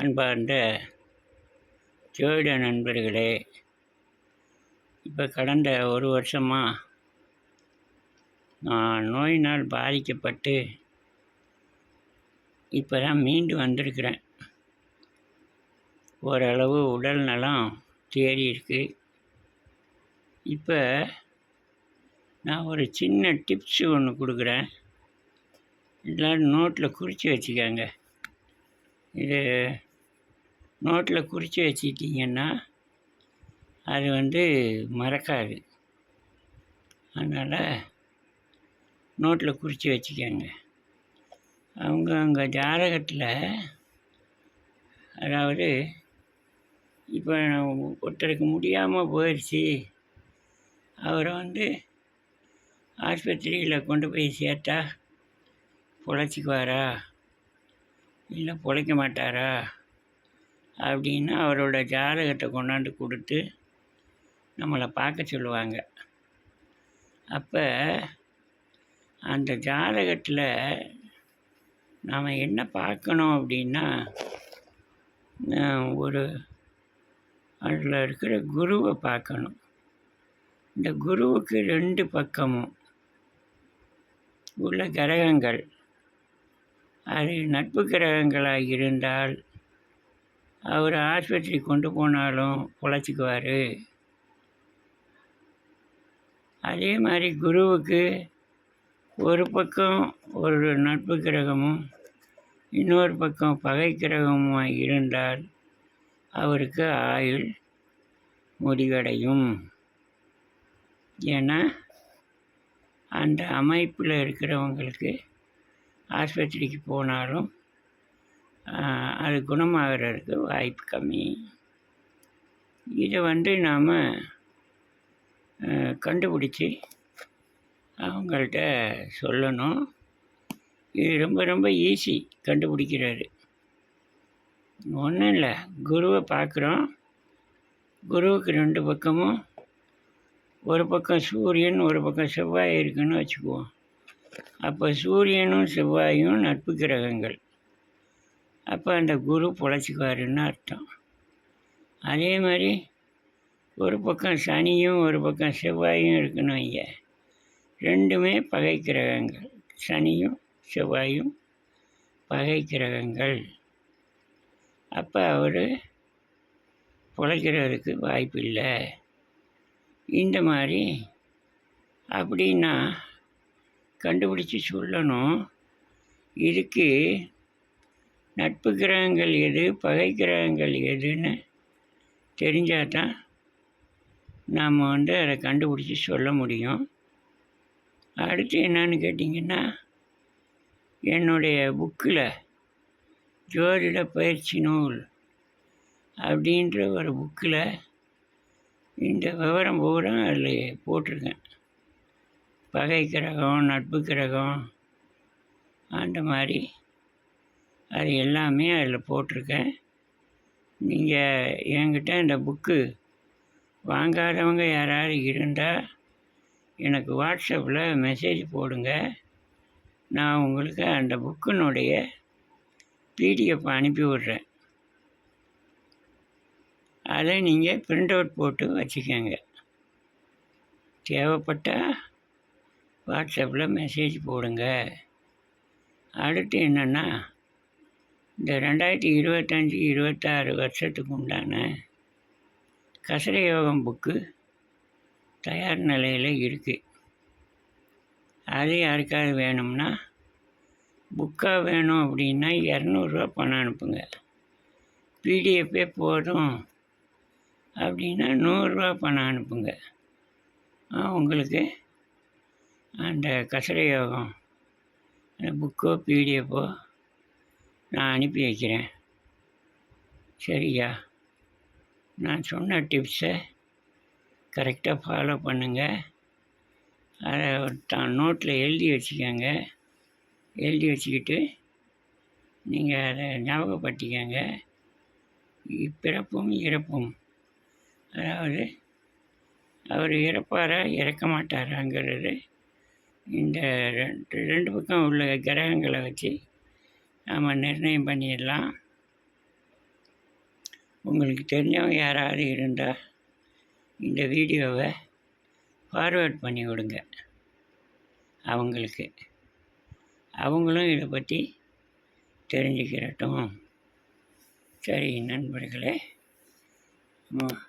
அன்பார்ந்த ஜோதிட நண்பர்களே இப்போ கடந்த ஒரு வருஷமாக நான் நோயினால் பாதிக்கப்பட்டு இப்போ தான் மீண்டு வந்திருக்கிறேன். ஓரளவு உடல் நலம் தேறி இருக்கு. இப்போ நான் ஒரு சின்ன டிப்ஸு ஒன்று கொடுக்குறேன். எல்லோரும் நோட்டில் குறித்து வச்சுக்கோங்க. இது நோட்டில் குறித்து வச்சுக்கிட்டிங்கன்னா அது வந்து மறக்காது. அதனால் நோட்டில் குறித்து வச்சுக்கோங்க. அவங்க அவங்க ஜாதகத்தில் அதாவது இப்போ ஒருத்தருக்கு முடியாமல் போயிடுச்சு அவரை வந்து ஆஸ்பத்திரியில் கொண்டு போய் சேர்த்தா பொழைச்சிக்குவாரா? இல்லை பிழைக்க மாட்டாரா? அப்படின்னு அவரோட ஜாதகத்தை கொண்டாந்து கொடுத்து நம்மளை பார்க்க சொல்லுவாங்க. அப்போ அந்த ஜாதகத்தில் நாம் என்ன பார்க்கணும் அப்படின்னா ஒரு அதில் இருக்கிற குருவை பார்க்கணும். இந்த குருவுக்கு ரெண்டு பக்கமும் உள்ள கிரகங்கள். அது நட்பு கிரகங்களாக இருந்தால் அவர் ஆஸ்பத்திரி கொண்டு போனாலும் பொழைச்சிக்குவார். அதே மாதிரி குருவுக்கு ஒரு பக்கம் ஒரு நட்பு கிரகமும் இன்னொரு பக்கம் பகை கிரகமும் இருந்தால் அவருக்கு ஆயுள் முடிவடையும். ஏன்னா அந்த அமைப்பில் இருக்கிறவங்களுக்கு ஆஸ்பத்திரிக்கு போனாலும் அது குணமாகிறதுக்கு வாய்ப்பு கம்மி. இதை வந்து நாம் கண்டுபிடிச்சி அவங்கள்ட்ட சொல்லணும். இது ரொம்ப ரொம்ப ஈஸி கண்டுபிடிக்கிறது. ஒன்றும் இல்லை. குருவை பார்க்குறோம். குருவுக்கு ரெண்டு பக்கமும் ஒரு பக்கம் சூரியன் ஒரு பக்கம் செவ்வாய் இருக்குன்னு வச்சுக்குவோம். அப்போ சூரியனும் செவ்வாயும் நட்பு கிரகங்கள். அப்போ அந்த குரு பொழைச்சிக்குவாருன்னு அர்த்தம். அதே மாதிரி ஒரு பக்கம் சனியும் ஒரு பக்கம் செவ்வாயும் இருக்கணும் ஐயா ரெண்டுமே பகை கிரகங்கள். சனியும் செவ்வாயும் பகை கிரகங்கள். அப்போ அவர் பொழைக்கிறதுக்கு வாய்ப்பு இல்லை இந்த மாதிரி அப்படின்னா கண்டுபிடிச்சி சொல்லணும். இதுக்கு நட்பு கிரகங்கள் எது பகை கிரகங்கள் எதுன்னு தெரிஞ்சால் தான் நாம் வந்து அதை கண்டுபிடிச்சி சொல்ல முடியும். அடுத்து என்னன்னு கேட்டிங்கன்னா என்னுடைய புக்கில் ஜோதிட பயிற்சி நூல் அப்படின்ற ஒரு புக்கில் இந்த விவரம் பூரா அதில் போட்டிருக்கேன். பகை கிரகம் நட்பு கிரகம் அந்த மாதிரி. அது எல்லாமே அதில் போட்டிருக்கேன். நீங்கள் என்கிட்ட இந்த புக்கு வாங்காதவங்க யாராவது இருந்தால் எனக்கு வாட்ஸ்அப்பில் மெசேஜ் போடுங்க. நான் உங்களுக்கு அந்த புக்கினுடைய பிடிஎஃப் அனுப்பி விட்றேன். அதை நீங்கள் பிரிண்ட் அவுட் போட்டு வச்சுக்கோங்க. தேவைப்பட்டால் வாட்ஸ்அப்பில் மெசேஜ் போடுங்க. அடுத்து என்னென்னா இந்த ரெண்டாயிரத்தி இருபத்தஞ்சி இருபத்தாறு வருஷத்துக்கு உண்டான கசர யோகம் புக்கு தயார் நிலையில் இருக்குது அது யாருக்காவது வேணும்னா புக்காக வேணும் அப்படின்னா இரநூறுவா பணம் அனுப்புங்க. பிடிஎஃப்பே போதும் அப்படின்னா நூறுரூவா பணம் அனுப்புங்க. உங்களுக்கு அந்த கசர யோகம் அந்த புக்கோ பிடிஎஃப்போ நான் அனுப்பி வைக்கிறேன். சரியா? நான் சொன்ன டிப்ஸை கரெக்டாக ஃபாலோ பண்ணுங்கள் அதை தான் நோட்டில் எழுதி வச்சுக்கோங்க. எழுதி வச்சுக்கிட்டு நீங்கள் அதை ஞாபகப்படுத்திக்கோங்க. பிறப்பும் இறப்பும். அதாவது அவர் இறப்பாரா இறக்க மாட்டாராங்கிறது இந்த ரெண்டு ரெண்டு பக்கம் உள்ள கிரகங்களை வச்சு நாம் நிர்ணயம் பண்ணிடலாம். உங்களுக்கு தெரிஞ்சவங்க யாராவது இருந்தால் இந்த வீடியோவை ஃபார்வேர்ட் பண்ணி விடுங்க. அவங்களுக்கு. அவங்களும் இதை பற்றி தெரிஞ்சுக்கிறட்டும். சரி நண்பர்களே. ம்